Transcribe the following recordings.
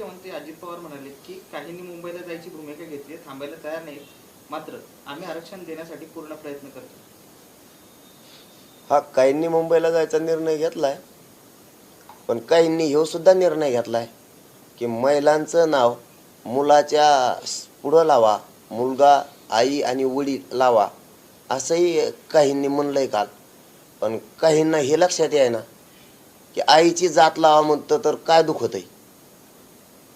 उपमुख्यमंत्री अजित पवार म्हणाले की काहींनी मुंबईला जायची भूमिका घेतली थांबायला तयार नाही मात्र आम्ही आरक्षण देण्यासाठी पूर्ण प्रयत्न करतो. हा काहींनी मुंबईला जायचा निर्णय घेतलाय पण काहींनी ह्यो सुद्धा निर्णय घेतलाय की महिलांचं नाव मुलाच्या पुढं लावा मुलगा आई आणि वडील लावा असंही काहींनी म्हणलंय काल. पण काहींना हे लक्षात आहे ना की आईची जात लावा म्हणतं तर काय दुखत आहे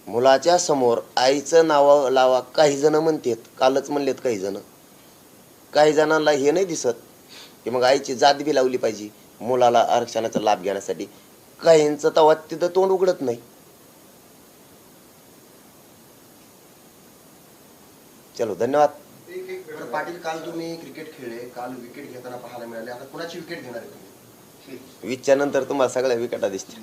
मुलाच्या समोर आईचं नाव लावा काही जण म्हणतात कालच म्हणलेत काही जण. काही जणांना हे नाही दिसत की मग आईची जात बी लावली पाहिजे मुलाला आरक्षणाचा लाभ घेण्यासाठी. काहींचं तेव्हा तिथं तोंड उघडत नाही. चलो धन्यवाद. पाटील काल तुम्ही क्रिकेट खेळले काल विकेट घेताना पाहायला मिळाले. आता कुणाची विकेट घेणार आहे तुम्ही? वीसच्या नंतर तुम्हाला सगळ्या विकेटा दिसतील.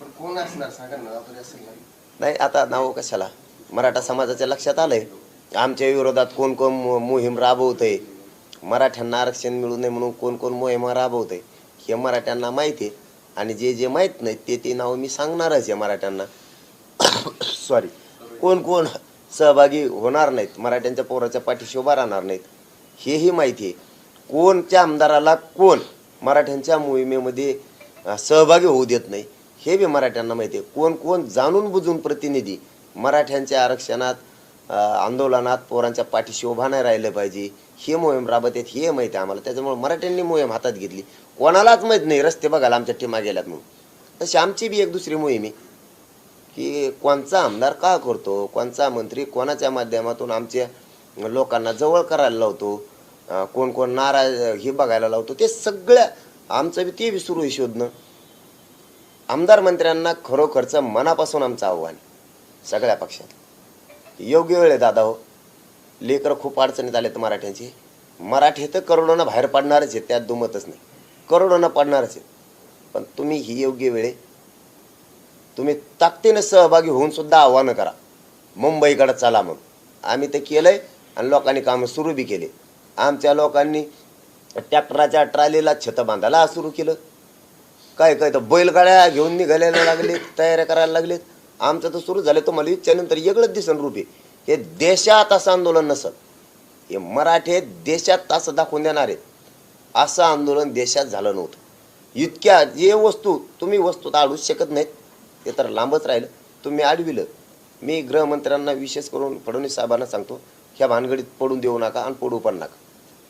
पण कोण असणार? सांगा ना असेल ना. नाही आता नाव कशाला? मराठा समाजाच्या लक्षात आलंय. आमच्या विरोधात कोण कोण मोहीम राबवतंय? मराठ्यांना आरक्षण मिळू नये म्हणून कोण कोण मोहीम राबवतंय? हे मराठ्यांना माहिती आहे आणि जे जे माहीत नाही ते ते नाव मी सांगणारच आहे मराठ्यांना. सॉरी कोण कोण सहभागी होणार नाहीत मराठ्यांच्या पोराच्या पाठीशी उभा राहणार नाहीत हेही माहिती आहे कोणच्या आमदाराला कोण मराठ्यांच्या मोहिमेमध्ये सहभागी होऊ देत नाही? हे बी मराठ्यांना माहिती आहे. कोण कोण जाणून बुजून प्रतिनिधी मराठ्यांच्या आरक्षणात आंदोलनात पोरांच्या पाठीशी उभा नाही राहिलं पाहिजे हे मोहीम राबत आहेत हे माहिती आहे आम्हाला. त्याच्यामुळे मराठ्यांनी मोहीम हातात घेतली. कोणालाच माहीत नाही रस्ते बघायला आमच्या टीमा गेल्यात म्हणून. तशी आमची बी एक दुसरी मोहीम आहे की कोणचा आमदार का करतो कोणचा मंत्री कोणाच्या माध्यमातून आमच्या लोकांना जवळ करायला लावतो कोण कोण नाराज हे बघायला लावतो ते सगळ्या आमचं बी ते बी सुरू आहे शोधणं. आमदार मंत्र्यांना खरोखरचं मनापासून आमचं आव्हान. सगळ्या पक्षात. योग्य वेळ आहे दादा हो. लेकरं खूप अडचणीत आलेत मराठ्यांची. मराठी तर करोडोनं बाहेर पडणारच आहेत त्यात दुमतच नाही. करोडोनं पडणारच आहेत. पण तुम्ही ही योग्य वेळ आहे. तुम्ही ताकदीनं सहभागी होऊन सुद्धा आव्हानं करा. मुंबईकडं चला मग आम्ही ते आहे आणि लोकांनी कामं सुरू बी केले. आमच्या लोकांनी ट्रॅक्टराच्या ट्रालीला छतं बांधायला सुरू केलं. काय काय तर बैलगाड्या घेऊन निघायला लागले तयाऱ्या करायला लागलेत आमचं तर सुरू झालं तुम्हाला इच्छानंतर वेगळंच दिसन रूप. हे देशात असं आंदोलन नसत हे मराठे देशात असं दाखवून देणार आहेत. असं आंदोलन देशात झालं नव्हतं. इतक्या जे वस्तू तुम्ही वस्तू तर आडूच शकत नाहीत. ते तर लांबच राहिलं. तुम्ही अडविलं मी गृहमंत्र्यांना विशेष करून फडणवीस साहेबांना सांगतो ह्या भानगडीत पडून देऊ नका आणि पडू पण नका.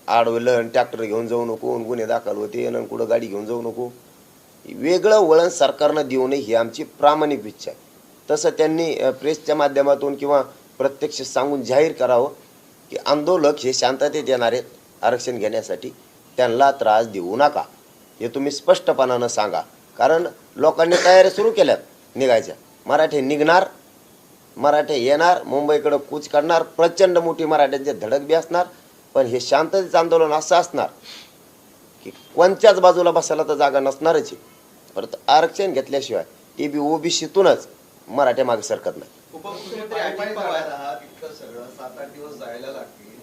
आडवलं आणि ट्रॅक्टर घेऊन जाऊ नको आणि गुन्हे दाखल होते आणि कुठं गाडी घेऊन जाऊ नको. वेगळं वळण सरकारनं देऊ नये ही आमची प्रामाणिक इच्छा आहे. तसं त्यांनी प्रेसच्या माध्यमातून किंवा प्रत्यक्ष सांगून जाहीर करावं की आंदोलक हे शांततेत येणार आहेत आरक्षण घेण्यासाठी त्यांना त्रास देऊ नका. हे तुम्ही स्पष्टपणानं सांगा. कारण लोकांनी तयारी सुरू केल्यात निघायच्या. मराठी निघणार मराठे येणार मुंबईकडं कूच करणार प्रचंड मोठी मराठ्यांचे धडक बी असणार पण हे शांततेचं आंदोलन असं असणार की कोणत्याच बाजूला बसायला तर जागा नसणारच आहे. परत आरक्षण घेतल्याशिवाय ते बी ओबीसीतूनच मराठ्या मागे सरकत नाही. उपमुख्यमंत्री पायी अजित पायी पवार जायला आहात, इतकं सगळं सात आठ दिवस जायला लागतील.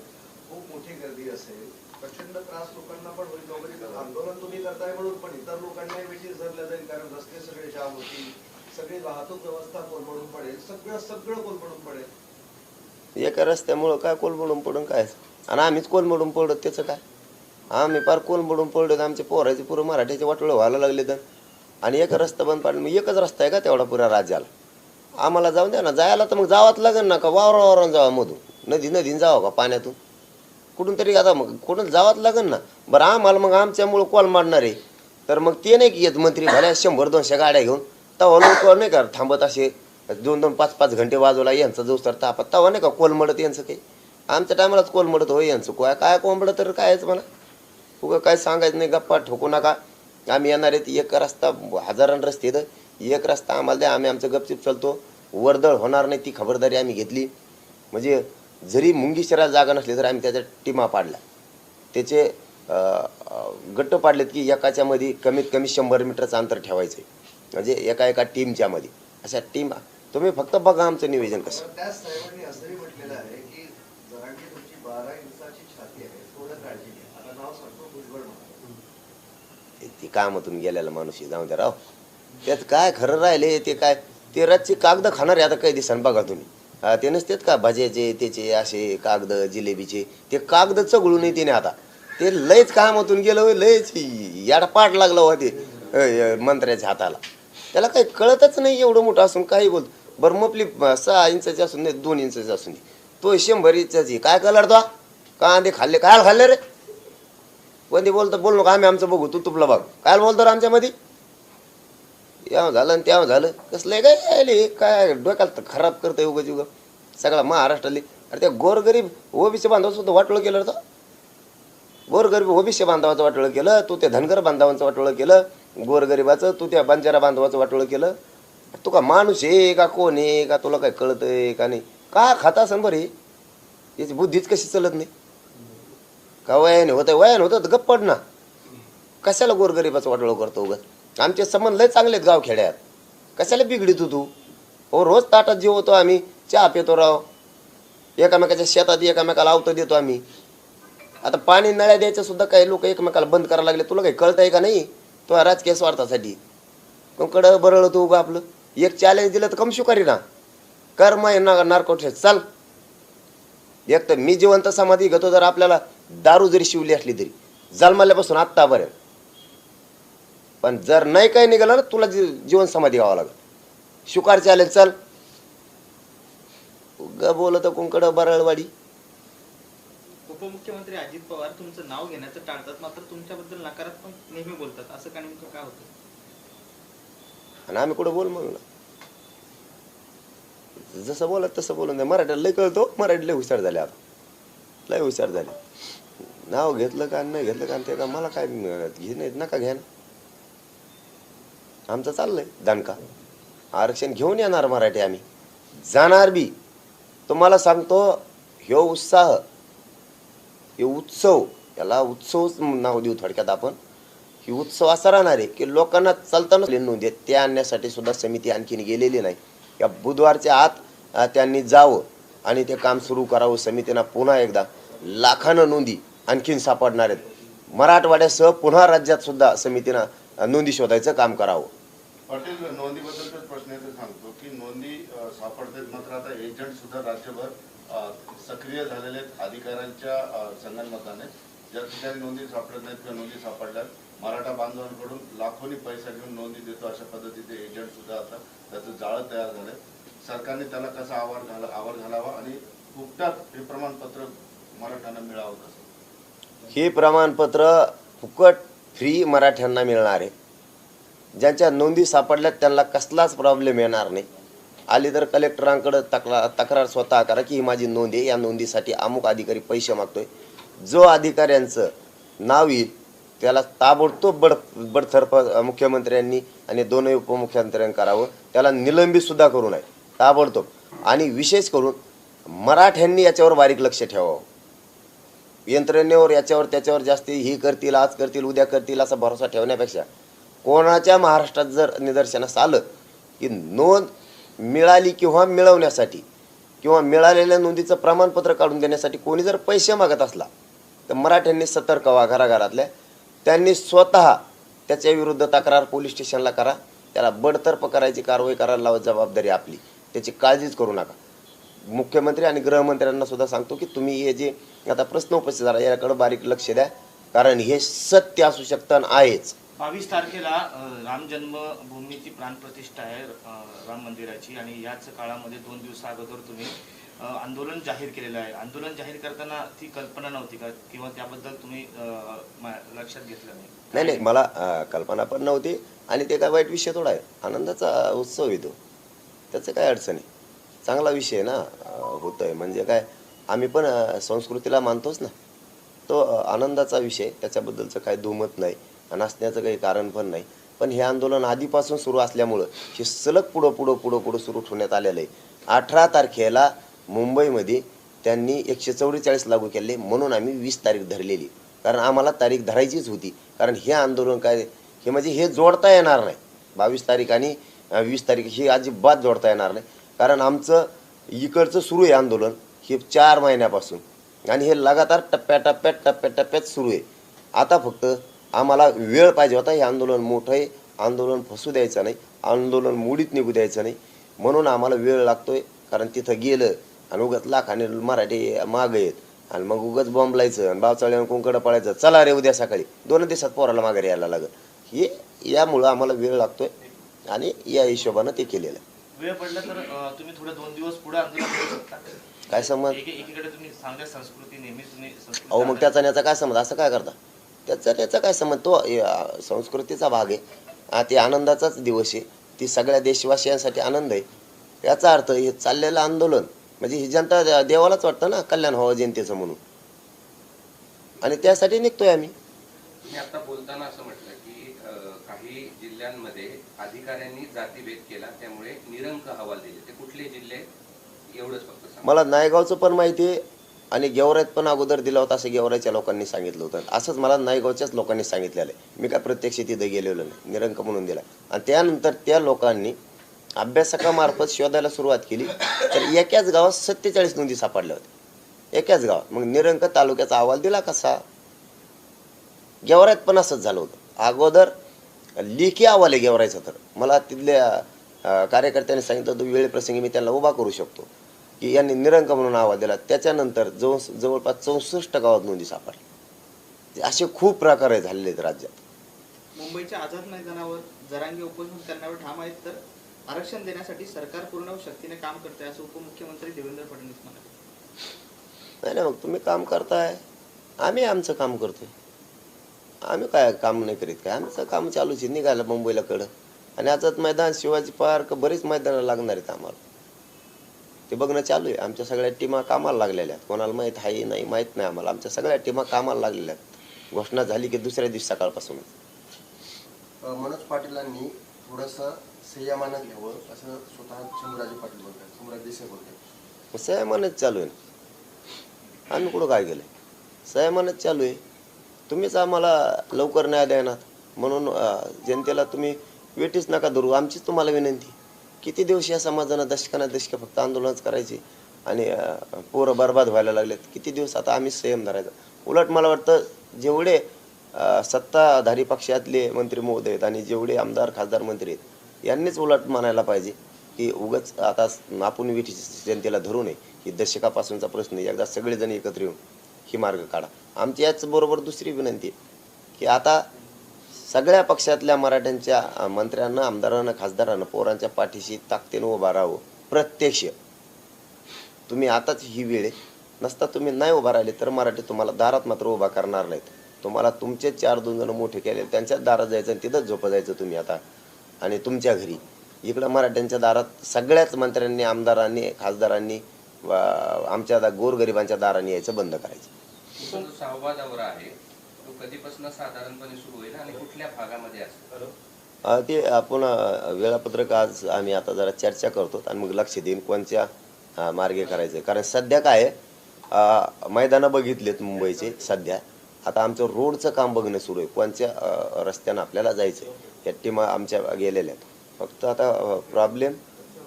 खूप मोठी गर्दी असेल. प्रचंड त्रास लोकांना पण होईल. वगैरे तर आंदोलन तुम्ही करताय म्हणून पण इतर लोकांनाही वेळी झरलं जाईल कारण रस्ते सगळे जाम होतील. सगळी वाहतूक व्यवस्था कोलमडून पडेल. सगळं सगळं कोलमडून पडेल. एका रस्त्यामुळं काय कोलमडून पडून काय? आणि आम्हीच कोलमडून पडलो त्याचं काय? आम्ही फार कोलमडून पडलो आमचे पोराचे पुरं मराठ्याचे वाटोळं व्हायला लागले तर. आणि एक रस्ता बंद पाडला. मग एकच रस्ता आहे का तेवढा पुऱ्या राज्याला? आम्हाला जाऊन द्या ना. जायला तर मग जावाच लागेल ना का? वावरा वावरान जावा मधून. नदी नदीन जावं का पाण्यातून? कुठून तरी आता मग कुठून जावाच लागेल ना? बरं आम्हाला मग आमच्यामुळं कॉल मारणार आहे. तर मग ते नाही की येत मंत्री भल्या शंभर दोनशे गाड्या घेऊन तवा लोक नाही का थांबत असे? दोन दोन पाच पाच घंटे वाजवला यांचा जो सर तापत. तवा नाही का कोल मडत यांचं काही? आमच्या टायमालाच कोल मडत होय यांचं. काय काय कोंबडं तर कायच म्हणा. उगं काय सांगायचं नाही गप्पा ठोकू नका. आम्ही येणार आहेत एक रस्ता हजारान रस्ते आहेत. एक रस्ता आम्हाला द्या आम्ही आमचं गपचिप चालतो. वर्दळ होणार नाही ती खबरदारी आम्ही घेतली. म्हणजे जरी मुंगी शहरात जागा नसली तर आम्ही त्याच्या टीमा पाडल्या त्याचे गट्ट पाडलेत की एकाच्यामध्ये कमीत कमी शंभर मीटरचं अंतर ठेवायचं आहे म्हणजे एका एका टीमच्यामध्ये अशा टीम तुम्ही फक्त बघा आमचं नियोजन कसं पण त्याच साहेबांनी असंही म्हटलेलं आहे की जरांगी तुमची बारा इंचाची छाती आहे थोडं काळजी घ्या आता नाव सांगतो भुजबळ म्हणा ते- कामातून गेलेला माणूस आहे, जाऊ द्या राव. त्यात काय खरं राहिले ते काय? ते रातची कागद खाणारे आता काही दिसन बघा तुम्ही. हा, ते नसतेत का भाज्याचे त्याचे असे कागद जिलेबीचे? ते कागद चगळून येते ना आता. ते लयच कामातून गेलं होय लयच याडा पाठ लागला होते मंत्र्याच्या हाताला. त्याला काही कळतच नाही एवढं मोठं असून काही बोल. बरं मपली सहा इंचाची असून दे दोन इंचाची असून दे. तो शंभर इंचाची. काय कलर तो? कांदे खाल्ले काय खाल्ले रे? कोणी बोलतो बोल नका आम्ही आमचं बघू तू तुपला बघ. काय बोलतो आमच्यामध्ये. याव झालं आणि त्यावं झालं. कसलं आहे काय यायले? काय डोक्याला तर खराब करतं उगाच युग सगळा महाराष्ट्राले अरे त्या गोरगरीब ओबीसी बांधव सुद्धा वाटोळं केलं तर गोरगरीब ओबीसी बांधवाचं वाटोळं केलं तू त्या धनगर बांधवांचं वाटोळं केलं गोरगरिबाचं तू त्या बंजारा बांधवाचं वाटोळं केलं. तू का माणूस आहे का कोण आहे का तुला काय कळतं आहे का नाही? का खाता असन बरे याची बुद्धीच कशी चलत नाही? का वयाने होतं वयाने होतं तर गप्प पड ना. कशाला गोरगरिबाचं वाटोळं करतो उगत आमचे संबंध लय चांगले आहेत गावखेड्यात. कशाला बिघडितो तू हो रोज ताटात जेवतो आम्ही. चहा पितो राव. एकामेकाच्या शेतात एकामेकाला आवतं देतो आम्ही. आता पाणी नळ्या द्यायचं सुद्धा काही लोक एकमेकाला बंद करायला लागले. तुला काही कळतंय का नाही? तो राजकीय स्वार्थासाठी. कडं बरळ तू उगा आपलं. एक चॅलेंज दिलं तर कमशुकारी ना कर मग ना नारकोट चाल. एक तर मी जिवंत समाधी घेतो जर आपल्याला दारू जरी शिवली असली तरी. जन्मल्यापासून आत्तापर्यंत पण जर नाही काही निघालं ना तुला जी- जीवन समाधी घ्यावं लागेल. शुकार चालेल चल. ग बोलत कुंकड बरळवाडी. उपमुख्यमंत्री अजित पवार तुमचं नाव घेण्याचं टाळतात मात्र तुमच्याबद्दल नकारात्मक नेहमी बोलतात. असं का नेमकं काय होतं? आणि आम्ही कुठं बोल म्हणून? जसं बोलत तसं बोलून द्या मराठ्याला लय कळतो मराठी लय हुशार झाले आता. लय हुशार झाले. नाव घेतलं का नाही घेतलं का ते का मला काय घे नाही नका घ्या ना. आमचं चाललंय दणका. आरक्षण घेऊन येणार मराठी आम्ही. जाणार बी. तुम्हाला सांगतो ह्यो उत्साह हे उत्सव याला उत्सवच नाव देऊ थोडक्यात आपण. ही उत्सव असा राहणार आहे की लोकांना चालताना नोंद आहेत. ते आणण्यासाठी सुद्धा समिती आणखीन गेलेली नाही. या बुधवारच्या आत त्यांनी जावं आणि ते काम सुरू करावं. समितीनं पुन्हा एकदा लाखानं नोंदी आणखीन सापडणार आहेत. मराठवाड्यासह पुन्हा राज्यात सुद्धा समितीनं नोंदी शोधायचं काम करावं. पाटील नोंदीबद्दलच प्रश्न आहे सांगतो की नोंदी सापडतात. मात्र आता एजंट सुद्धा राज्यभर सक्रिय झालेले आहेत. अधिकाऱ्यांच्या अ, संगनमताने. ज्या ठिकाणी नोंदी सापडत नाहीत किंवा नोंदी सापडल्यात मराठा बांधवांकडून लाखोनी पैसा घेऊन नोंदी देतो अशा पद्धतीचे एजंट सुद्धा आता त्याचं जाळं तयार झालंय. सरकारने त्याला कसा आवार घाला आवार घालावा आणि फुकटात हे प्रमाणपत्र मराठ्यांना मिळावं कसं? हे प्रमाणपत्र फुकट फ्री मराठ्यांना मिळणार आहे. ज्यांच्या नोंदी सापडल्यात त्यांना कसलाच प्रॉब्लेम येणार नाही. आली तर कलेक्टरांकडे तक्रार तक्रार स्वतः करा की ही माझी नोंद आहे. या नोंदीसाठी अमुक अधिकारी पैसे मागतोय. जो अधिकाऱ्यांचं नाव येईल त्याला ताबडतोब बड बडथर्फ मुख्यमंत्र्यांनी आणि दोनही उपमुख्यमंत्र्यांनी करावं. त्याला निलंबित सुद्धा करू नये. ताबडतोब. आणि विशेष करून मराठ्यांनी याच्यावर बारीक लक्ष ठेवावं. यंत्रणेवर याच्यावर त्याच्यावर जास्त ही करतील आज करतील उद्या करतील असा भरोसा ठेवण्यापेक्षा कोणाच्या महाराष्ट्रात जर निदर्शनास आलं की नोंद मिळाली किंवा मिळवण्यासाठी किंवा मिळालेल्या नोंदीचं प्रमाणपत्र काढून देण्यासाठी कोणी जर पैसे मागत असला तर मराठ्यांनी सतर्क व्हा घराघरातल्या. त्यांनी स्वतः त्याच्या विरुद्ध तक्रार पोलीस स्टेशनला करा. त्याला बडतर्फ करायची कारवाई करायला लावत जबाबदारी आपली. त्याची काळजीच करू नका. मुख्यमंत्री आणि गृहमंत्र्यांना सुद्धा सांगतो की तुम्ही हे जे आता प्रश्न उपस्थित झाला याकडे बारीक लक्ष द्या. कारण हे सत्य असू शकतं आहेच. बावीस तारखेला राम जन्मभूमीची प्राणप्रतिष्ठा आहे राम मंदिराची. आणि याच काळामध्ये दोन दिवसा अगोदर तुम्ही आंदोलन जाहीर केलेलं आहे. आंदोलन जाहीर करताना ती कल्पना नव्हती का? किंवा त्याबद्दल तुम्ही लक्षात घेतलं नाही? नाही नाही मला कल्पना पण नव्हती आणि ते काय वाईट विषय थोडा आहे. आनंदाचा उत्सव येतो त्याचं काय अडचण आहे? चांगला विषय आहे ना? अं, होतोय. म्हणजे काय आम्ही पण संस्कृतीला मानतोच ना. तो आनंदाचा विषय त्याच्याबद्दलचं काही दुमत नाही. नसण्याचं काही कारण पण नाही. पण हे आंदोलन आधीपासून सुरू असल्यामुळं हे सलग पुढं पुढं पुढं पुढं सुरू ठेवण्यात आलेलं आहे. अठरा तारखेला मुंबईमध्ये त्यांनी एकशे चौवेचाळीस लागू केले म्हणून आम्ही वीस तारीख धरलेली. कारण आम्हाला तारीख धरायचीच होती. कारण हे आंदोलन काय हे म्हणजे हे जोडता येणार नाही. बावीस तारीख आणि वीस तारीख ही अजिबात जोडता येणार नाही. कारण आमचं इकडचं सुरू आहे आंदोलन हे चार महिन्यापासून. आणि हे लगातार टप्प्याटप्प्यात टप्प्याटप्प्यात सुरू आहे. आता फक्त आम्हाला वेळ पाहिजे होता हे आंदोलन मोठं आहे. आंदोलन फसू द्यायचं नाही. आंदोलन मोडीत निघू द्यायचं नाही. म्हणून आम्हाला वेळ लागतो आहे कारण तिथं गेलं आणि उगाच लाखाने मराठी मागं येत. आणि मग उगाच बॉम्बलायचं आणि बावचाळ्यानं कुंकडं पळायचं. चला रे उद्या सकाळी. दोन दिवसात पोराला माघारी यायला लागत हे यामुळं आम्हाला वेळ लागतोय आणि या हिशोबानं ते केलेलं आहे. वेळ पडला तर अं, तुम्ही थोडं दोन दिवस पुढे आंदोलन करू शकता. काय समज? एकी- एकीकडे तुम्ही चांगल्या संस्कृती नेहमी तुम्ही संस्कृती अहो मग त्याचा याचा काय समज? असं काय करता? त्याचा त्याचा काय समज? तो अ, संस्कृतीचा भाग आहे. ते आनंदाचाच दिवस आहे. ती सगळ्या देशवासियांसाठी आनंद आहे. याचा अर्थ हे चाललेलं आंदोलन. म्हणजे ही जनता देवालाच वाटतं ना कल्याण व्हावं जनतेचं म्हणून. आणि त्यासाठी निघतोय आम्ही. आता बोलताना असं म्हटलं की काही जिल्ह्यांमध्ये अधिकाऱ्यांनी जातीभेद केला त्यामुळे निरंक अहवाल दिले. ते कुठले जिल्हे? एवढंच फक्त. मला नायगावचं पण माहिती आहे आणि गेवराईत पण अगोदर दिला होता असं गेवराईच्या लोकांनी सांगितलं होतं. असंच मला नायगावच्याच लोकांनी सांगितलेलं आहे. मी काय प्रत्यक्ष तिथं गेलेलो नाही. निरंक म्हणून दिला. आणि त्यानंतर त्या लोकांनी अभ्यासकामार्फत शोधायला सुरुवात केली. तर एकाच गावात सत्तेचाळीस नोंदी सापडल्या होत्या. एकाच गावात. मग निरंक तालुक्याचा अहवाल दिला कसा? गेवरायत पण असंच झालं होतं. अगोदर लेखी अहवाल आहे गेवरायचा तर. मला तिथल्या कार्यकर्त्यांनी सांगितलं होतं वेळप्रसंगी मी त्यांना उभा करू शकतो. की यांनी निरंक म्हणून आवाज दिला. त्याच्यानंतर जवळ जवळपास चौसष्ट गावात नोंदी सापडल्या. असे खूप प्रकार आहे झालेले आहेत राज्यात. मुंबईच्या आझाद मैदानावर जरांगी उपोषण करण्यावर ठाम आहेत तर? आरक्षण देण्यासाठी सरकार पूर्ण शक्तीने काम करते असं उपमुख्यमंत्री देवेंद्र फडणवीस म्हणाले. नाही नाही मग तुम्ही काम करताय. आम्ही आमचं काम करतोय. आम्ही काय काम नाही करीत काय? आमचं काम चालूच आहे. निघायला मुंबईला कडं. आणि आझाद मैदान शिवाजी पार्क बरीच मैदानं लागणार आहेत आम्हाला. ते बघणं चालू आहे. आमच्या सगळ्या टीमा कामाला लागलेल्या आहेत. कोणाला माहीत आहे नाही माहीत नाही आम्हाला. आमच्या सगळ्या टीमा कामाला लागलेल्या आहेत. घोषणा झाली की दुसऱ्या दिवशी सकाळपासूनच. अ, मनोज पाटीलांनी थोडंसं संयमानं घ्यावं असं स्वतः शंभूराजे पाटील बोलतात शंभूराज देसाई बोलतात. संयमानच चालू आहे ना? आम्ही कुठं काय केलं संयमानच चालू आहे. तुम्हीच आम्हाला लवकर न्याय देणार. म्हणून अं, जनतेला तुम्ही वेटीच नका धरू. आमचीच तुम्हाला विनंती. किती दिवस या समाजानं दशकाना दशक फक्त आंदोलनच करायचे आणि अं, पोरं बर्बाद व्हायला लागलेत? किती दिवस आता आम्ही संयम धरायचा? उलट मला वाटतं जेवढे अं, सत्ताधारी पक्षातले मंत्री महोदय आहेत आणि जेवढे आमदार खासदार मंत्री आहेत यांनीच उलट म्हणायला पाहिजे की उगच आता आपण विठी जनतेला धरू नये. ही दशकापासूनचा प्रश्न आहे. एकदा सगळेजण एकत्र येऊन ही मार्ग काढा. आमची याचबरोबर दुसरी विनंती आहे की आता सगळ्या पक्षातल्या मराठ्यांच्या मंत्र्यांना आमदारांना खासदारांना पोरांच्या पाठीशी ताकदीनं उभा राहावं. प्रत्यक्ष. तुम्ही आताच ही वेळ आहे. नसता तुम्ही नाही उभा राहिले तर मराठी तुम्हाला दारात मात्र उभा करणार नाहीत. तुम्हाला तुमचे चार दोन जण मोठे केले त्यांच्याच दारात जायचं आणि तिथंच झोपं जायचं तुम्ही आता. आणि तुमच्या घरी. इकडं मराठ्यांच्या दारात सगळ्याच मंत्र्यांनी आमदारांनी खासदारांनी व आमच्या दा- गोरगरिबांच्या दाराने यायचं बंद करायचं. सहावा दौरा आहे. तो कधीपासून साधारणपणे सुरू होईल आणि कुठल्या भागामध्ये ते आपण वेळापत्रक आज आम्ही आता जरा चर्चा करतो आणि मग लक्ष देईन कोणत्या मार्गे करायचं कारण सध्या काय मैदानं बघितलेत मुंबईचे सध्या. आता आमचं रोडचं काम बघणं सुरू आहे. कोणत्या रस्त्यानं आपल्याला जायचं आहे या टीमा आमच्या गेलेल्या आहेत. फक्त आता प्रॉब्लेम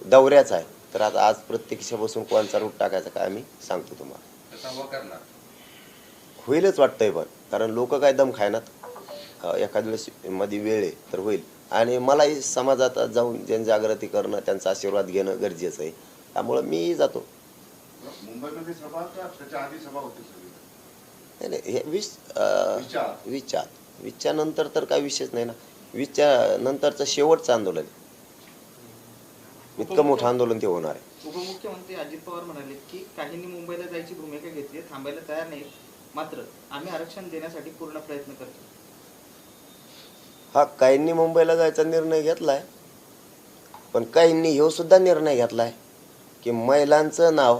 दौऱ्याचा आहे. तर आता आज प्रत्यक्ष बसून कोणचा रूट टाकायचा काय आम्ही सांगतो तुम्हाला. होईलच वाटतंय पण. कारण लोक काय दम खायनात. एखाद वेळेस मध्ये वेळ आहे तर होईल. आणि मलाही समाजात जाऊन जनजागृती करणं त्यांचा आशीर्वाद घेणं गरजेचं आहे. त्यामुळं मी जातो. मुंबईमध्ये सभा का त्याच्या आधी सभा होती नाही नाही हे वीस विचार. विचार. नंतर तर काय विषयच नाही ना. वीसच्या नंतरचं शेवटचं आंदोलन आहे. इतकं मोठं आंदोलन ते होणार आहे. उपमुख्यमंत्री अजित पवार म्हणाले की काहींनी मुंबईला जायची भूमिका घेतली थांबायला तयार नाहीत मात्र आम्ही आरक्षण देण्यासाठी पूर्ण प्रयत्न करतो. हा काहींनी मुंबईला जायचा निर्णय घेतलाय पण काहींनी ह्यो सुद्धा निर्णय घेतलाय की महिलांचं नाव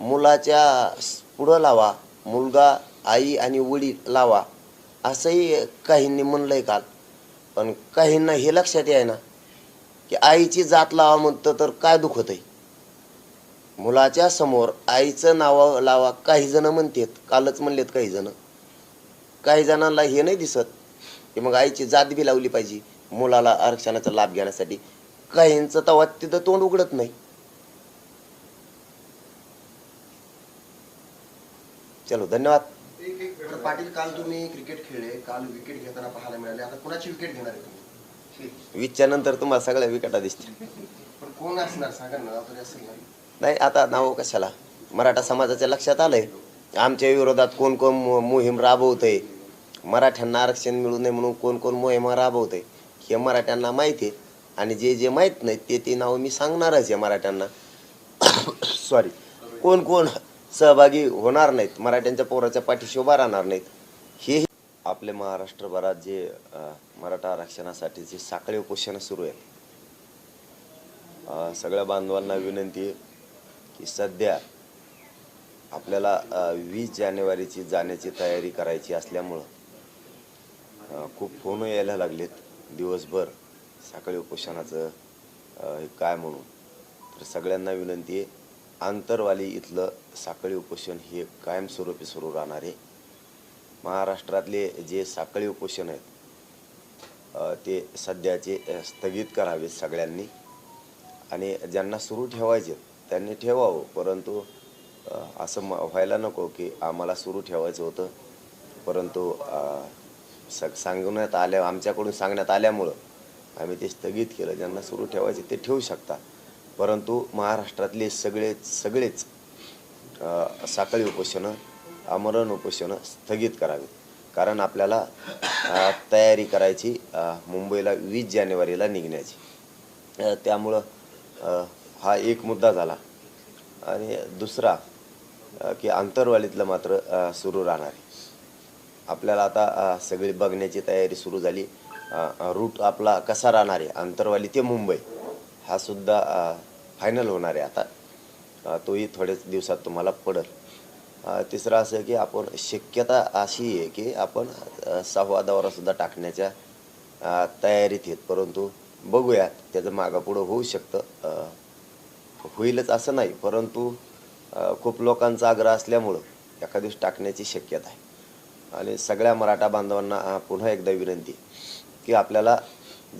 मुलाच्या स- पुढं लावा मुलगा आई आणि वडील लावा असंही काहींनी म्हणलंय काल. पण काहींना हे लक्षात आहे ना की आईची जात लावा म्हणतं तर काय दुखत आहे मुलाच्या समोर आईचं नाव लावा काही जण म्हणतात कालच म्हणलेत काही जण. काही जणांना हे नाही दिसत की मग आईची जात बी लावली पाहिजे मुलाला आरक्षणाचा लाभ घेण्यासाठी. काहींचं तवा तिथं तोंड उघडत नाही. चलो धन्यवाद. तर पाटील काल तुम्ही क्रिकेट खेळले काल विकेट घेताना पाहायला मिळाले. आता कुणाची विकेट घेणार आहे तुम्ही? वीसच्या नंतर तुम्हाला सगळ्या विकटा दिसतील. पण कोण असणार? सांगा ना तरी असेल ना. नाही आता नाव कशाला? मराठा समाजाच्या लक्षात आलंय. आमच्या विरोधात कोण कोण मो- मोहीम राबवतंय? मराठ्यांना आरक्षण मिळू नये म्हणून कोण कोण मोहीम राबवतंय? हे मराठ्यांना माहिती आहे. आणि जे जे माहीत नाहीत ते ते नाव मी सांगणारच आहे मराठ्यांना. सॉरी कोण कोण सहभागी होणार नाहीत. मराठ्यांच्या पोराच्या पाठीशी उभा राहणार नाहीत. हे आपले महाराष्ट्रभरात जे मराठा आरक्षणासाठी जे साखळी उपोषणं सुरू आहेत. सगळ्या बांधवांना विनंती आहे की सध्या आपल्याला वीस जानेवारीची जाण्याची तयारी करायची असल्यामुळं खूप फोन यायला लागलेत. दिवसभर साखळी उपोषणाचं हे काय म्हणून? तर सगळ्यांना विनंती आहे आंतरवाली इथलं साखळी उपोषण हे कायमस्वरूपी सुरू राहणार आहे. महाराष्ट्रातले जे साखळी उपोषण आहेत ते सध्याचे स्थगित करावेत सगळ्यांनी. आणि ज्यांना सुरू ठेवायचे त्यांनी ठेवावं. परंतु असं म- व्हायला नको की आम्हाला सुरू ठेवायचं होतं. परंतु स सांगण्यात आल्या आमच्याकडून सांगण्यात आल्यामुळं आम्ही ते स्थगित केलं. ज्यांना सुरू ठेवायचे ते ठेवू शकता. परंतु महाराष्ट्रातले सगळेच सगळेच साखळी उपोषणं आमरण उपोषणं स्थगित करावी. कारण आपल्याला तयारी करायची मुंबईला वीस जानेवारीला निघण्याची. त्यामुळं हा एक मुद्दा झाला. आणि दुसरा की आंतरवालीतलं मात्र सुरू राहणार. आहे आपल्याला आता सगळी बघण्याची तयारी सुरू झाली. रूट आपला कसा राहणार आहे? आंतरवाली ते मुंबई. हा सुद्धा फायनल होणार आहे आता. तोही थोड्याच दिवसात तुम्हाला पडेल. तिसरं असं की आपण शक्यता अशी आहे की आपण सहावा दौरासुद्धा टाकण्याच्या तयारीत आहेत. परंतु बघूया त्याचं मागं होऊ शकतं. होईलच असं नाही. परंतु खूप लोकांचा आग्रह असल्यामुळं एका दिवस टाकण्याची शक्यता आहे. आणि सगळ्या मराठा बांधवांना पुन्हा एकदा विनंती की आपल्याला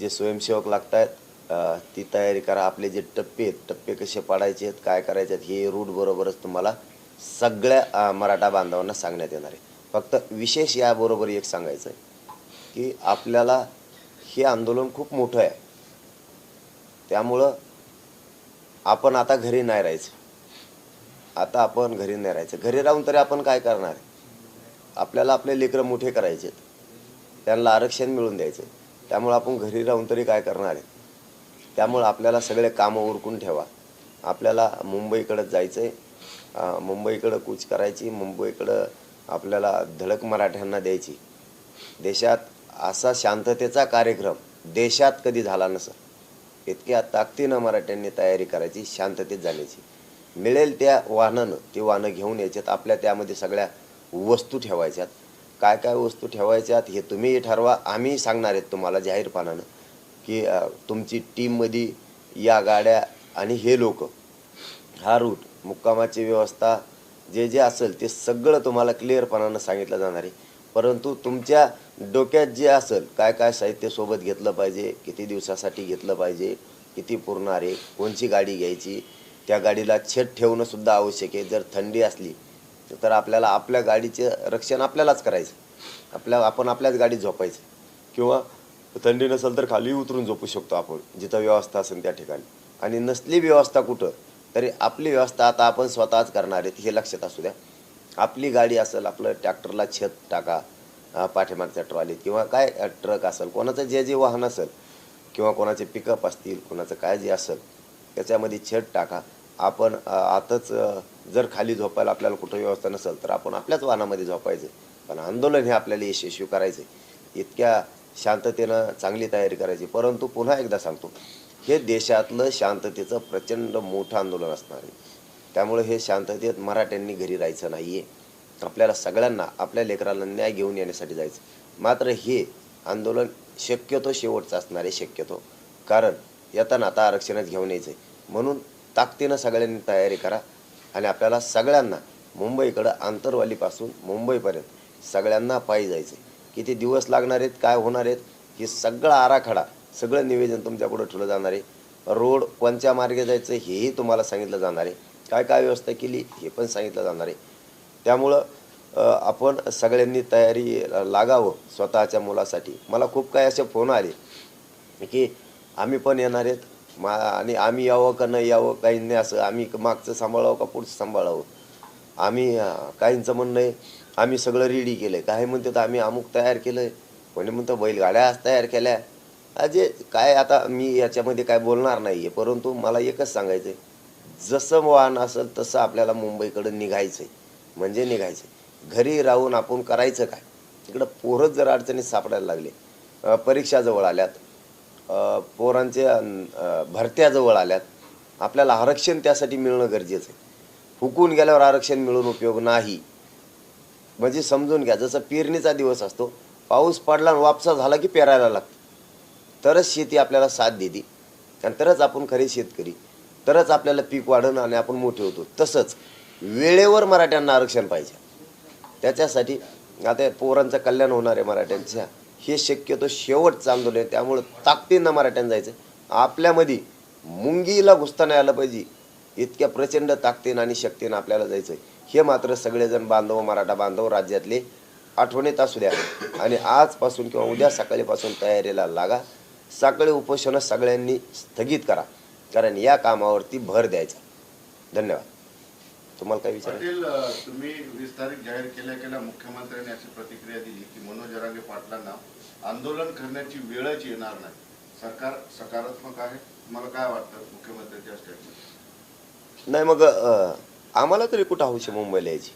जे स्वयंसेवक लागत आहेत ती तयारी करा. आपले जे टप्पे आहेत टप्पे कसे पाडायचे आहेत काय करायचे आहेत हे रूट बरोबरच तुम्हाला सगळ्या मराठा बांधवांना सांगण्यात येणार आहे. फक्त विशेष याबरोबर एक सांगायचं आहे की आपल्याला हे आंदोलन खूप मोठं आहे. त्यामुळं आपण आता घरी नाही राहायचं. आता आपण घरी नाही राहायचं. घरी राहून तरी आपण काय करणार? आहे आपल्याला आपले लेकरं मोठे करायचे आहेत त्यांना आरक्षण मिळून द्यायचं त्यामुळं आपण घरी राहून तरी काय करणार आहे? त्यामुळं आपल्याला सगळे कामं उरकून ठेवा. आपल्याला मुंबईकडं जायचं आहे मुंबईकडं कूच करायची मुंबईकडं आपल्याला धडक मराठ्यांना द्यायची. देशात असा शांततेचा कार्यक्रम देशात कधी झाला नसं इतक्या ताकदीनं मराठ्यांनी तयारी करायची शांततेत जाण्याची. मिळेल त्या वाहनानं ती वाहनं घेऊन यायच्यात. आपल्या त्यामध्ये सगळ्या वस्तू ठेवायच्यात. काय काय वस्तू ठेवायच्यात हे तुम्हीही ठरवा. आम्ही सांगणार आहेत तुम्हाला जाहीरपणानं. की तुमची टीममध्ये या गाड्या आणि हे लोक हा रूट मुक्कामाची व्यवस्था जे जे असेल ते सगळं तुम्हाला क्लिअरपणानं सांगितलं जाणार आहे. परंतु तुमच्या डोक्यात जे असेल काय काय साहित्य सोबत घेतलं पाहिजे किती दिवसासाठी घेतलं पाहिजे किती पुरणार आहे कोणची गाडी घ्यायची त्या गाडीला छेद ठेवणंसुद्धा आवश्यक आहे. जर थंडी असली तर आपल्याला आपल्या गाडीचे रक्षण आपल्यालाच करायचं. आपल्या आपण आपल्याच गाडीत झोपायचं. किंवा थंडी नसेल तर खाली उतरून झोपू शकतो आपण. जिथं व्यवस्था असेल त्या ठिकाणी. आणि नसली व्यवस्था कुठं तरी आपली व्यवस्था आता आपण स्वतःच करणार आहेत हे लक्षात असू द्या. आपली गाडी असेल आपलं ट्रॅक्टरला छत टाका पाठीमागच्या ट्रॉलीत किंवा काय ट्रक असेल कोणाचं जे जे वाहन असेल किंवा कोणाचे पिकअप असतील कोणाचं काय जे असेल त्याच्यामध्ये छत टाका. आपण आताच जर खाली झोपायला आपल्याला कुठं व्यवस्था नसेल तर आपण आपल्याच वाहनामध्ये झोपायचं. पण आंदोलन हे आपल्याला यशस्वी करायचं इतक्या शांततेनं चांगली तयारी करायची. परंतु पुन्हा एकदा सांगतो हे देशातलं शांततेचं प्रचंड मोठं आंदोलन असणार आहे. त्यामुळे हे शांततेत मराठ्यांनी घरी राहायचं नाही आहे आपल्याला सगळ्यांना आपल्या लेकराला न्याय घेऊन येण्यासाठी जायचं. मात्र हे आंदोलन शक्यतो शेवटचं असणार आहे शक्यतो. कारण येताना आता आरक्षणच घेऊन यायचं आहे म्हणून ताकदीनं सगळ्यांनी तयारी करा आणि आपल्याला सगळ्यांना मुंबईकडं आंतरवालीपासून मुंबईपर्यंत सगळ्यांना पायी जायचं आहे किती दिवस लागणार आहेत काय होणार आहेत हे सगळा आराखडा सगळं निवेदन तुमच्यापुढं ठेवलं जाणार आहे. रोड कोणत्या मार्गे जायचं हेही तुम्हाला सांगितलं जाणार आहे. काय काय व्यवस्था केली हे पण सांगितलं जाणार आहे. त्यामुळं आपण सगळ्यांनी तयारी लागावं स्वतःच्या मुलासाठी. मला खूप काही असे फोन आले की आम्ही पण येणार आहेत. मा आणि आम्ही यावं का नाही यावं काही नाही असं आम्ही मागचं सांभाळावं का पुढचं सांभाळावं? आम्ही काहींचं म्हणणं आहे आम्ही सगळं रेडी केलं आहे काही म्हणतात आम्ही अमुक तयार केलं आहे कोणी म्हणतं बैलगाड्या आज तयार केल्या. अजे काय आता मी याच्यामध्ये काय बोलणार नाही आहे परंतु मला एकच सांगायचं आहे जसं वाहन असेल तसं आपल्याला मुंबईकडं निघायचं आहे म्हणजे निघायचं आहे घरी राहून आपण करायचं काय? तिकडं पोरं जर अडचणीत सापडायला लागले परीक्षाजवळ परीक्षा जवळ आल्यात पोरांच्या भरत्याजवळ भरत्या जवळ आल्यात आपल्याला आरक्षण त्यासाठी मिळणं गरजेचं आहे हुकून गेल्यावर आरक्षण मिळून उपयोग नाही. म्हणजे समजून घ्या जसं पेरणीचा दिवस असतो पाऊस पडला वापसा झाला की पेरायला लागतं. तरच शेती आपल्याला साथ देते. आणि तरच आपण खरे शेतकरी. तरच आपल्याला पीक वाढणं आणि आपण मोठे होतो. तसंच वेळेवर मराठ्यांना आरक्षण पाहिजे. त्याच्यासाठी आता पोरांचं कल्याण होणार आहे मराठ्यांच्या. हे शक्यतो शेवटचं आंदोलन आहे. त्यामुळं ताकदीनं मराठ्यांना जायचं आपल्यामध्ये मुंगीला घुसता नाही आलं पाहिजे. इतक्या प्रचंड ताकदीनं आणि शक्तीनं आपल्याला जायचं आहे हे मात्र सगळेजण बांधव मराठा बांधव राज्यातले आठवणीत असू द्या. आणि आजपासून किंवा उद्या सकाळीपासून तयारीला लागा. सकाळी उपोषणं सगळ्यांनी स्थगित करा. कारण या कामावरती भर द्यायचा. धन्यवाद. तुम्हाला काय विचार? तुम्ही वीस तारीख जाहीर केल्या केल्या मुख्यमंत्र्यांनी अशी प्रतिक्रिया दिली की मनोज जरांगे पाटलांना आंदोलन करण्याची वेळच येणार नाही. सरकार सकारात्मक आहे. तुम्हाला काय वाटतं मुख्यमंत्र्यांच्या स्टेटमेंट नाही मग आम्हाला तरी कुठं हौशी मुंबईला यायची?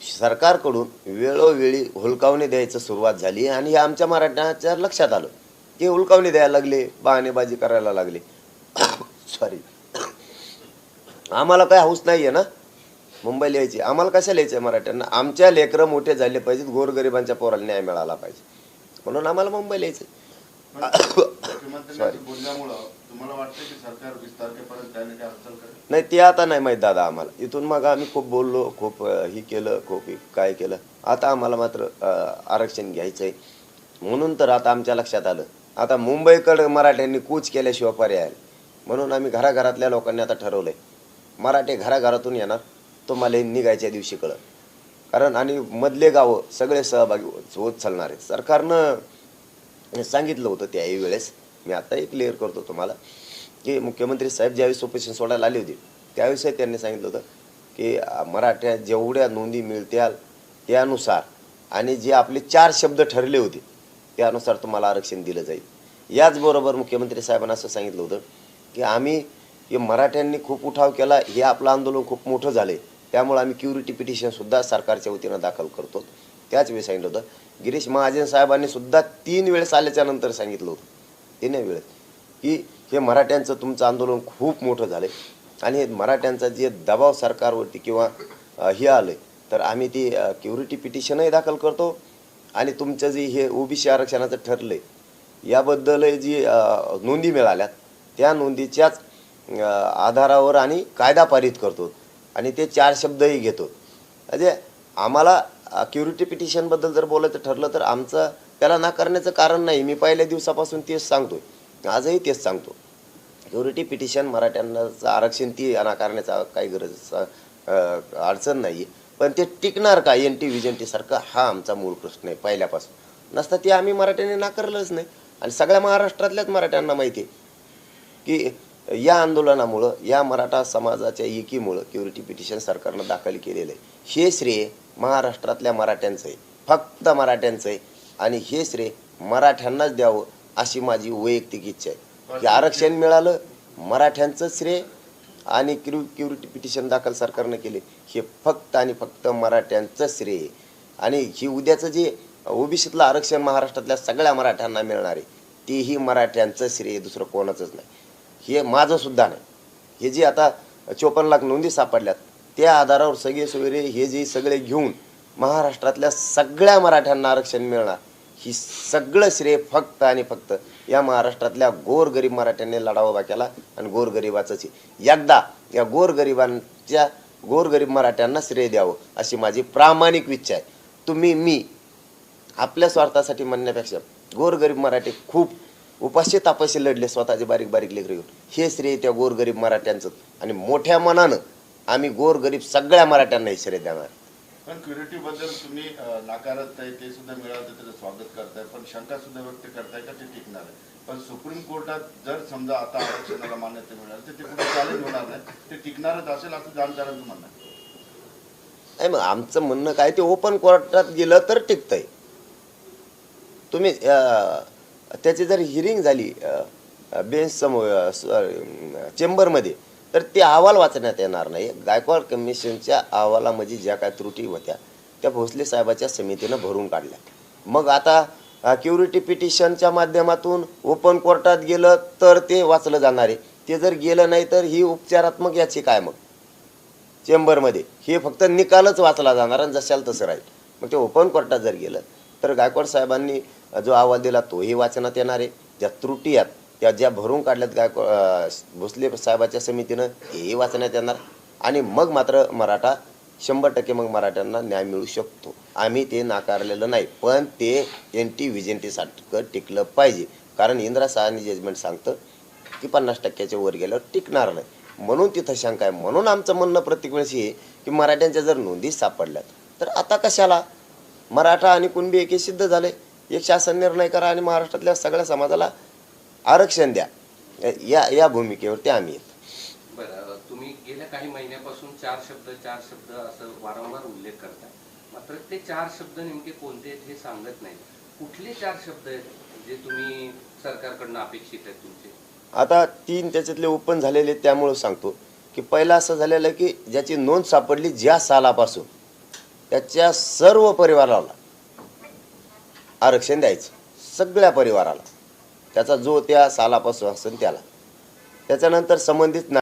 सरकारकडून वेळोवेळी हुलकावणी द्यायचं सुरुवात झाली आणि हे आमच्या मराठ्याच्या लक्षात आलं. ते हुलकावणी द्यायला लागले बहाणेबाजी करायला लागले. सॉरी आम्हाला काय हौस नाही आहे ना? मुंबईला यायची. आम्हाला कशाला यायचं आहे मराठ्यांना? आमच्या लेकरं मोठे झाले पाहिजेत गोरगरिबांच्या पोराला न्याय मिळाला पाहिजे. म्हणून आम्हाला मुंबईला यायचं नाही ते आता नाही माहीत दादा आम्हाला. इथून मग आम्ही खूप बोललो खूप ही हे केलं खूप हे काय केलं. आता आम्हाला मात्र आरक्षण घ्यायचं आहे म्हणून तर आता आमच्या लक्षात आलं. आता मुंबईकडं मराठ्यांनी कूच केल्याशिवाय पर्याय म्हणून आम्ही घराघरातल्या लोकांनी आता ठरवलंय. मराठे घराघरातून येणार तुम्हाला निघायच्या दिवशी कळत कारण आणि मधले गावं सगळे सहभागी होत होत चालणार. आहेत सरकारनं सांगितलं होतं त्याही वेळेस. मी आताही क्लिअर करतो तुम्हाला की मुख्यमंत्री साहेब ज्यावेळेस ऑपरेशन सोडायला आले होते त्यावेळेस त्यांनी सांगितलं होतं की मराठ्या जेवढ्या नोंदी मिळत्याल त्यानुसार आणि जे आपले चार शब्द ठरले होते त्यानुसार तुम्हाला आरक्षण दिलं जाईल. याचबरोबर मुख्यमंत्री साहेबांना असं सांगितलं होतं की आम्ही हे मराठ्यांनी खूप उठाव केला हे आपलं आंदोलन खूप मोठं झालं त्यामुळे आम्ही क्युरिटी पिटिशनसुद्धा सरकारच्या वतीनं दाखल करतो त्याच वेळी सांगितलं होतं गिरीश महाजन साहेबांनी सुद्धा तीन वेळेस आल्याच्यानंतर सांगितलं होतं. तीन वेळेस. की हे मराठ्यांचं तुमचं आंदोलन खूप मोठं झालं आणि हे मराठ्यांचा जे दबाव सरकारवरती किंवा हे आलं तर आम्ही ती क्युरिटी पिटिशनही दाखल करतो. आणि तुमचं जे हे ओबीसी आरक्षणाचं ठरलं आहे याबद्दल जी नोंदी मिळाल्यात त्या नोंदीच्याच आधारावर आणि कायदा पारित करतो. आणि ते चार शब्दही घेतो. म्हणजे आम्हाला क्युरिटी पिटिशनबद्दल जर बोलायचं ठरलं तर आमचं त्याला नाकारण्याचं कारण नाही. मी पहिल्या दिवसापासून तेच सांगतोय. आजही तेच सांगतो. क्युरिटी पिटिशन मराठ्यांचं आरक्षण ती नाकारण्याचा काही गरज अडचण नाही पण ते टिकणार का? एन टी व्हिजन टी सारखं? हा आमचा मूळ प्रश्न आहे पहिल्यापासून. नसता ते आम्ही मराठ्यांनी नाकारलंच नाही. आणि सगळ्या महाराष्ट्रातल्याच मराठ्यांना माहिती आहे की या आंदोलनामुळं या मराठा समाजाच्या एकीमुळं क्युरिटी पिटिशन सरकारनं दाखल केलेलं आहे. हे श्रेय महाराष्ट्रातल्या मराठ्यांचं आहे. फक्त मराठ्यांचं आहे. आणि हे श्रेय मराठ्यांनाच द्यावं अशी माझी वैयक्तिक इच्छा आहे. की आरक्षण मिळालं मराठ्यांचं श्रेय आणि क्यु क्युरिटी पिटिशन दाखल सरकारनं केले हे फक्त आणि फक्त मराठ्यांचं श्रेय. आहे. आणि ही उद्याचं जे ओबीसीतलं आरक्षण महाराष्ट्रातल्या सगळ्या मराठ्यांना मिळणार आहे तेही मराठ्यांचं श्रेय दुसरं कोणाचंच नाही. हे माझं सुद्धा नाही. हे जे आता चोपन्न लाख नोंदी सापडल्यात त्या आधारावर सगळे सोयरे हे जे सगळे घेऊन महाराष्ट्रातल्या सगळ्या मराठ्यांना आरक्षण मिळणार ही सगळं श्रेय फक्त आणि फक्त या महाराष्ट्रातल्या गोरगरीब मराठ्यांनी लढा उभा केला आणि गोरगरिबाचंच एकदा या गोरगरिबांच्या गोरगरीब मराठ्यांना श्रेय द्यावं अशी माझी प्रामाणिक इच्छा आहे. तुम्ही मी आपल्या स्वार्थासाठी म्हणण्यापेक्षा गोरगरीब मराठी खूप उपाशी तापाशी लढले स्वतःचे बारीक बारीक लेकरं घेऊन. हे श्रेय त्या गोरगरीब मराठ्यांचं. आणि मोठ्या मनानं आम्ही गोरगरीब सगळ्या मराठ्यांना हे श्रेय देणार पण क्युरिटी बद्दल तुम्ही अ, नाकारत आहे ते सुद्धा मिळालं तर त्याचं स्वागत करताय पण शंका सुद्धा व्यक्त करताय का ते टिकणार आहे? पण सुप्रीम कोर्टात जर समजा आता आरक्षणाला मान्यता मिळाली तर ते कुठे चॅलेंज होणार नाही. ते टिकणारच असेल असं जाणकारांचं म्हणणं आहे. नाही मग आमचं म्हणणं काय ते ओपन कोर्टात गेलं तर टिकतंय. तुम्ही अं, त्याची जर हिरिंग झाली बेंच समोर चेंबरमध्ये तर ते अहवाल वाचण्यात येणार नाही. गायकवाड कमिशनच्या अहवालामध्ये ज्या काय त्रुटी होत्या त्या भोसले साहेबाच्या समितीनं भरून काढल्या मग आता क्युरिटी पिटिशनच्या माध्यमातून ओपन कोर्टात गेलं तर ते वाचलं जाणार आहे. ते जर गेलं नाही तर ही उपचारात्मक याची काय मग. चेंबरमध्ये हे फक्त निकालच वाचला जाणार आणि जशाल तसं राहील. मग ते ओपन कोर्टात जर गेलं तर गायकवाड साहेबांनी जो अहवाल दिला तोही वाचनात येणार आहे. ज्या त्रुटी आहेत त्या ज्या भरून काढल्यात गायकवाड भोसले साहेबाच्या समितीनं हेही वाचण्यात येणार. आणि मग मात्र मराठा शंभर टक्के मग मराठ्यांना न्याय मिळू शकतो. आम्ही ते नाकारलेलं नाही पण ते एन टी व्हिजेंटीसारखं टिकलं पाहिजे. कारण इंदिरा सहानी जजमेंट सांगतं की पन्नास टक्क्याच्या वर गेल्यावर टिकणार नाही. म्हणून तिथं शंका आहे. म्हणून आमचं म्हणणं प्रत्येक वेळेस हे की मराठ्यांच्या जर नोंदी सापडल्यात तर आता कशाला? मराठा आणि कुणबी एके सिद्ध झाले. एक शासन निर्णय करा आणि महाराष्ट्रातल्या सगळ्या समाजाला आरक्षण द्या. या या भूमिकेवरती आम्ही आहेत बरं तुम्ही गेल्या काही महिन्यापासून चार शब्द चार शब्द असं वारंवार उल्लेख करताय मात्र ते चार शब्द नेमके कोणते आहेत हे सांगत नाही. कुठले चार शब्द आहेत जे तुम्ही सरकारकडनं अपेक्षित आहेत तुमचे? आता तीन त्याच्यातले ओपन झालेले त्यामुळं सांगतो. की पहिलं असं झालेलं की ज्याची नोंद सापडली ज्या सालापासून. त्याच्या सर्व परिवाराला आरक्षण द्यायचं. सगळ्या परिवाराला. त्याचा जो त्या सालापासून असेल त्याला. त्याच्यानंतर संबंधित ना